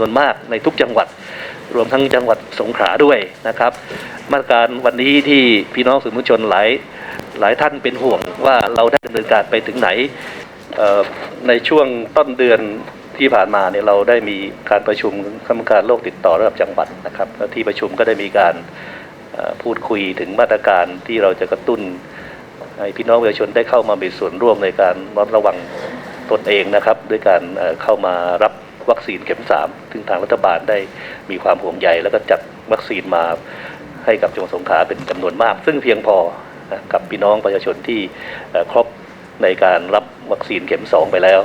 ำนวนมากในทุกจังหวัด รวมทั้งจังหวัดสงขลาด้วยนะครับ มาตรการวันนี้ที่พี่น้องสื่อมวลชนหลายหลายท่านเป็นห่วงว่าเราได้ดำเนินการไปถึงไหนในช่วงต้นเดือนที่ผ่านมาเนี่ยเราได้มีการประชุมคณะกรรมการโรคติดต่อระดับจังหวัดนะครับแล้วที่ประชุมก็ได้มีการพูดคุยถึงมาตรการที่เราจะกระตุ้นให้พี่น้องประชาชนได้เข้ามามีส่วนร่วมในการระมัดระวังตนเองนะครับ ด้วยการเข้ามารับ วัคซีนเข็มสามซึ่งทางรัฐบาลได้มีความห่วงใยแล้วก็จัดวัคซีนมาให้กับจังหวัดสงขลาเป็นจำนวนมาก ซึ่งเพียงพอกับพี่น้องประชาชนที่เอ่อครบในการรับวัคซีนเข็มสองไปแล้ว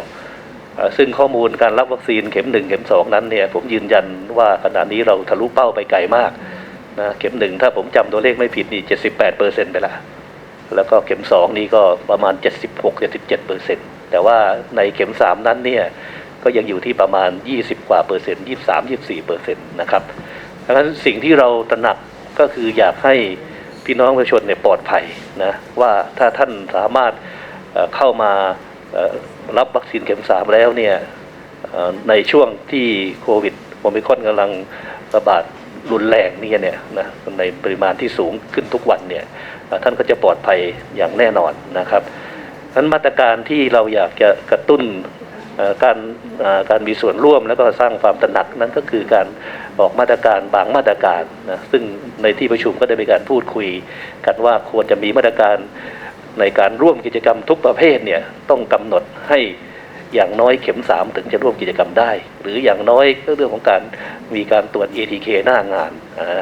ซึ่งข้อมูลการรับวัคซีนเข็มหนึ่งเข็มสองนั้นเนี่ยผมยืนยันว่าขณะนี้เราทะลุเป้าไปไกลมากนะเข็มหนึ่งถ้าผมจำตัวเลขไม่ผิดนี่ 78เปอร์เซ็นต์ไปแล้วแล้วก็เข็มสองนี่ก็ประมาณ 76-77เปอร์เซ็นต์แต่ว่าในเข็มสามนั้นเนี่ย ก็ยังอยู่ที่ประมาณ 20 กว่าเปอร์เซ็นต์23-24เปอร์เซ็นต์นะครับดังนั้นสิ่งที่เราตระหนักก็คืออยากให้พี่น้องประชาชนเนี่ยปลอดภัยนะว่าถ้าท่านสามารถเข้ามารับวัคซีนเข็มสามแล้วเนี่ยในช่วงที่โควิดโอมิคอนกำลังระบาดรุนแรงนี่เนี่ยนะในปริมาณที่สูงขึ้นทุกวันเนี่ยท่านก็จะปลอดภัยอย่างแน่นอนนะครับนั้นมาตรการที่เราอยากจะกระตุ้น การการมีส่วนร่วมแล้วก็สร้างความตระหนักนั่นก็คือการออกมาตรการบางมาตรการนะซึ่งในที่ประชุมก็ได้มีการพูดคุยกันว่าควรจะมีมาตรการในการร่วมกิจกรรมทุกประเภทเนี่ยต้องกำหนดให้อย่างน้อยเข็มสามถึงจะร่วมกิจกรรมได้ หรืออย่างน้อยก็เรื่องของการมีการตรวจ ATK หน้างานอ่า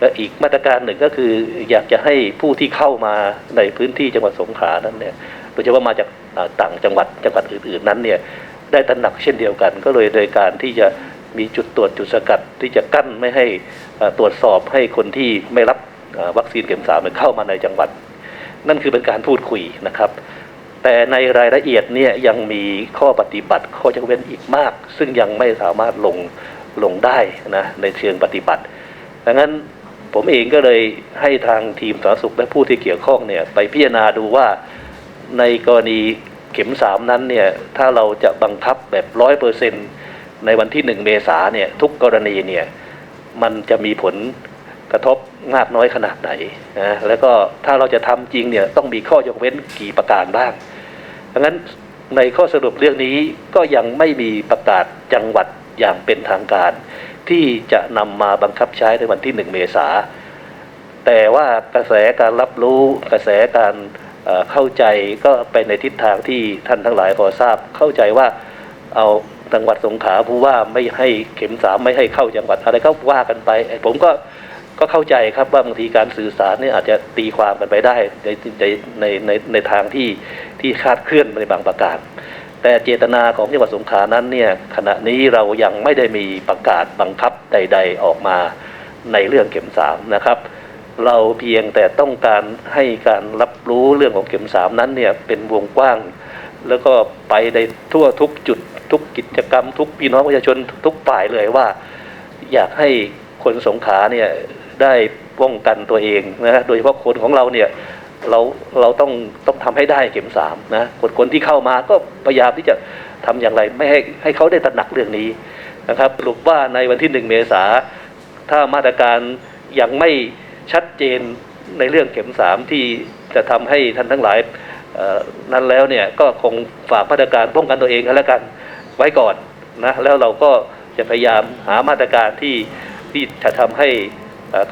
และอีกมาตรการหนึ่งก็คืออยากจะให้ผู้ที่เข้ามาในพื้นที่จังหวัดสงขลานั้นเนี่ยโดยเฉพาะมาจากต่างจังหวัดจังหวัดอื่นๆนั้นเนี่ยได้ตระหนักเช่นเดียวกัน ก็เลยโดยการที่จะมีจุดตรวจจุดสกัดที่จะกั้นไม่ให้ตรวจสอบให้คนที่ไม่รับวัคซีนเข็มสามเนี่ยเข้ามาในจังหวัด นั่นคือเป็นการพูดคุยนะครับ แต่ในรายละเอียดเนี่ยยังมีข้อปฏิบัติข้อยกเว้นอีกมาก ซึ่งยังไม่สามารถลงลงได้นะในเชิงปฏิบัติดังนั้นผมเองก็เลยให้ทางทีมสาธารณสุขและผู้ที่เกี่ยวข้องเนี่ยไปพิจารณาดูว่า ในกรณีเข็มสามนั้นเนี่ยถ้าเราจะบังคับแบบร้อยเปอร์เซ็นในวันที่หนึ่งเมษาเนี่ยทุกกรณีเนี่ยมันจะมีผลกระทบมากน้อยขนาดไหนนะแล้วก็ถ้าเราจะทำจริงเนี่ยต้องมีข้อยกเว้นกี่ประการบ้างดังนั้นในข้อสรุปเรื่องนี้ก็ยังไม่มีประกาศจังหวัดอย่างเป็นทางการ ที่จะนำมาบังคับใช้ในวันที่หนึ่งเมษาแต่ว่ากระแสการรับรู้กระแสการ เข้าใจก็ไปในทิศทางที่ท่านทั้งหลายพอทราบ เข้าใจว่าเอาจังหวัดสงขลาผู้ว่าไม่ให้เข็มสามไม่ให้เข้าจังหวัดอะไรก็ว่ากันไป ผมก็ก็เข้าใจครับว่าบางทีการสื่อสารเนี่ยอาจจะตีความกันไปได้ในในในในในทางที่ที่คาดเคลื่อนในบางประการ แต่เจตนาของจังหวัดสงขลานั้นเนี่ยขณะนี้เรายังไม่ได้มีประกาศบังคับใด ๆออกมาในเรื่องเข็มสามนะครับ เราเพียงแต่ต้องการให้การรับรู้เรื่องของเข็มสามนั้นเนี่ยเป็นวงกว้าง แล้วก็ไปในทั่วทุกจุดทุกกิจกรรม ทุกพี่น้องประชาชนทุกฝ่ายเลยว่า อยากให้คนสงขาเนี่ยได้ป้องกันตัวเองนะโดยเฉพาะคนของเราเนี่ยเราเราต้องต้องทำให้ได้เข็มสามนะคนคนที่เข้ามาก็พยายามที่จะทำอย่างไรไม่ให้ให้เขาได้ตระหนักเรื่องนี้นะครับสรุปว่าในวันที่หนึ่งเมษาถ้ามาตรการยังไม่ ชัดเจนในเรื่องเข็มสามที่จะทำให้ท่านทั้งหลายนั้นแล้วเนี่ยก็คงฝากมาตรการป้องกันตัวเองกันแล้วกันไว้ก่อนนะแล้วเราก็จะพยายามหามาตรการที่ที่จะทำให้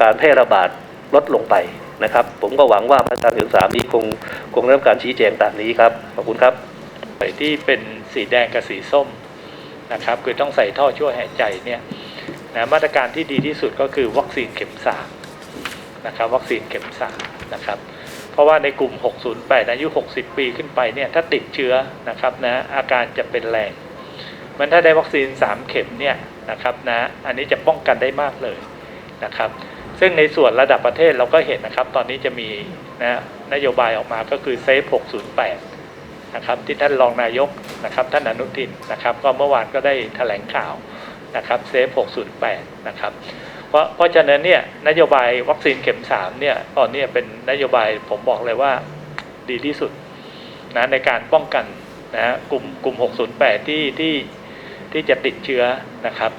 การแพร่ระบาดลดลงไปนะครับ ผมก็หวังว่ามาตรการถึงสามนี้คงคงได้รับการชี้แจงตามนี้ครับขอบคุณครับไปที่เป็นสีแดงกับสีส้มนะครับคือต้องใส่ท่อช่วยหายใจเนี่ยนะมาตรการที่ดีที่สุดก็คือวัคซีนเข็มสาม นะครับวัคซีนเข็มสามนะครับเพราะว่าในกลุ่ม 608 อายุ 60 ปีขึ้นไปเนี่ยถ้าติดเชื้อนะครับนะอาการจะเป็นแรงมันถ้าได้วัคซีน 3 เข็มเนี่ยนะครับนะอันนี้จะป้องกันได้มากเลยนะครับซึ่งในส่วนระดับประเทศเราก็เห็นนะครับ ตอนนี้จะมีนะนโยบายออกมาก็คือเซฟ 608 นะครับที่ท่านรองนายกนะครับท่านอนุทินนะครับก็เมื่อวานก็ได้แถลงข่าวนะครับเซฟ 608 นะครับ เพราะเพราะฉะนั้นเนี่ยนโยบายวัคซีนเข็มสามเนี่ยตอนนี้เป็นนโยบายผมบอกเลยว่าดีที่สุดนะในการป้องกันนะฮะกลุ่มกลุ่ม 608 ที่ที่ที่จะติดเชื้อนะครับ